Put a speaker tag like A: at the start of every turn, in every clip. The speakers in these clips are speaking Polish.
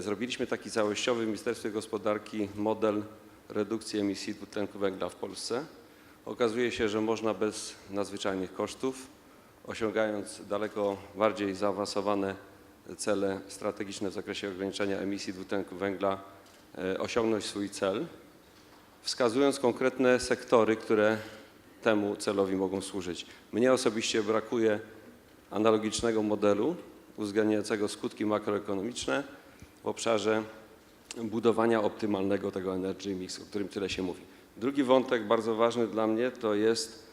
A: Zrobiliśmy taki całościowy w Ministerstwie Gospodarki model redukcji emisji dwutlenku węgla w Polsce. Okazuje się, że można bez nadzwyczajnych kosztów, osiągając daleko bardziej zaawansowane cele strategiczne w zakresie ograniczenia emisji dwutlenku węgla, e, osiągnąć swój cel, wskazując konkretne sektory, które temu celowi mogą służyć. Mnie osobiście brakuje analogicznego modelu uwzględniającego skutki makroekonomiczne w obszarze budowania optymalnego tego energy mix, o którym tyle się mówi. Drugi wątek bardzo ważny dla mnie to jest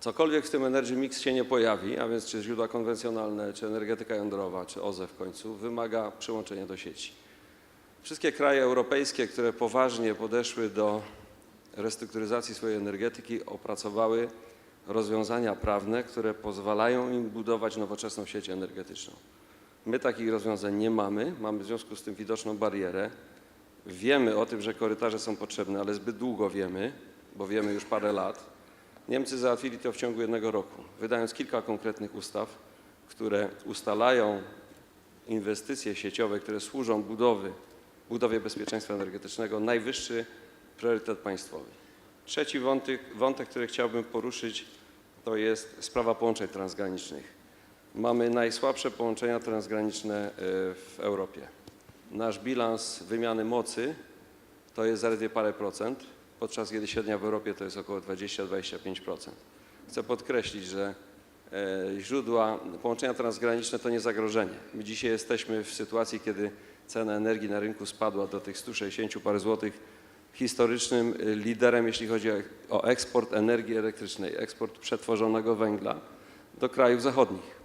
A: cokolwiek w tym energy mix się nie pojawi, a więc czy źródła konwencjonalne, czy energetyka jądrowa, czy OZE w końcu, wymaga przyłączenia do sieci. Wszystkie kraje europejskie, które poważnie podeszły do restrukturyzacji swojej energetyki, opracowały rozwiązania prawne, które pozwalają im budować nowoczesną sieć energetyczną. My takich rozwiązań nie mamy, mamy w związku z tym widoczną barierę. Wiemy o tym, że korytarze są potrzebne, ale zbyt długo wiemy, bo wiemy już parę lat. Niemcy załatwili to w ciągu jednego roku, wydając kilka konkretnych ustaw, które ustalają inwestycje sieciowe, które służą budowy, budowie bezpieczeństwa energetycznego, najwyższy priorytet państwowy. Trzeci wątek, wątek, który chciałbym poruszyć, to jest sprawa połączeń transgranicznych. Mamy najsłabsze połączenia transgraniczne y, w Europie. Nasz bilans wymiany mocy to jest zaledwie parę procent, podczas kiedy średnia w Europie to jest około 20-25%. Chcę podkreślić, że e, źródła połączenia transgraniczne to nie zagrożenie. My dzisiaj jesteśmy w sytuacji, kiedy cena energii na rynku spadła do tych 160 parę złotych, historycznym y, liderem, jeśli chodzi o eksport energii elektrycznej, eksport przetworzonego węgla do krajów zachodnich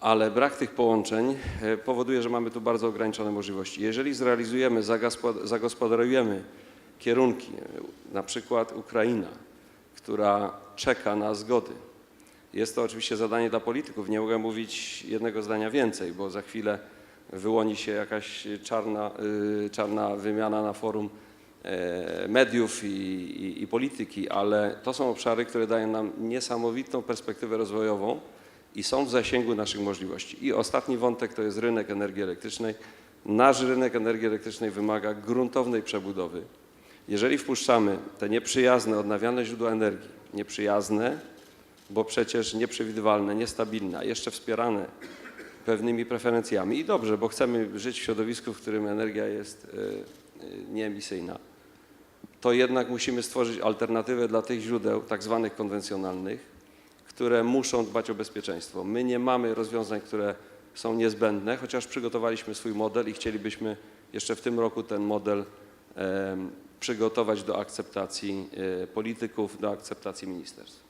A: ale brak tych połączeń e, powoduje, że mamy tu bardzo ograniczone możliwości. Jeżeli zrealizujemy, zagospodarujemy kierunki, e, na przykład Ukraina, która czeka na zgody, jest to oczywiście zadanie dla polityków. Nie mogę mówić jednego zdania więcej, bo za chwilę wyłoni się jakaś czarna, y, czarna wymiana na forum e, mediów i, i, i polityki, ale to są obszary, które dają nam niesamowitą perspektywę rozwojową i są w zasięgu naszych możliwości. I ostatni wątek to jest rynek energii elektrycznej. Nasz rynek energii elektrycznej wymaga gruntownej przebudowy. Jeżeli wpuszczamy te nieprzyjazne, odnawialne źródła energii, nieprzyjazne, bo przecież nieprzewidywalne, niestabilne, a jeszcze wspierane pewnymi preferencjami i dobrze, bo chcemy żyć w środowisku, w którym energia jest y, y, nieemisyjna, to jednak musimy stworzyć alternatywę dla tych źródeł, tak zwanych konwencjonalnych, które muszą dbać o bezpieczeństwo. My nie mamy rozwiązań, które są niezbędne, chociaż przygotowaliśmy swój model i chcielibyśmy jeszcze w tym roku ten model przygotować do akceptacji e, polityków, do akceptacji ministerstw.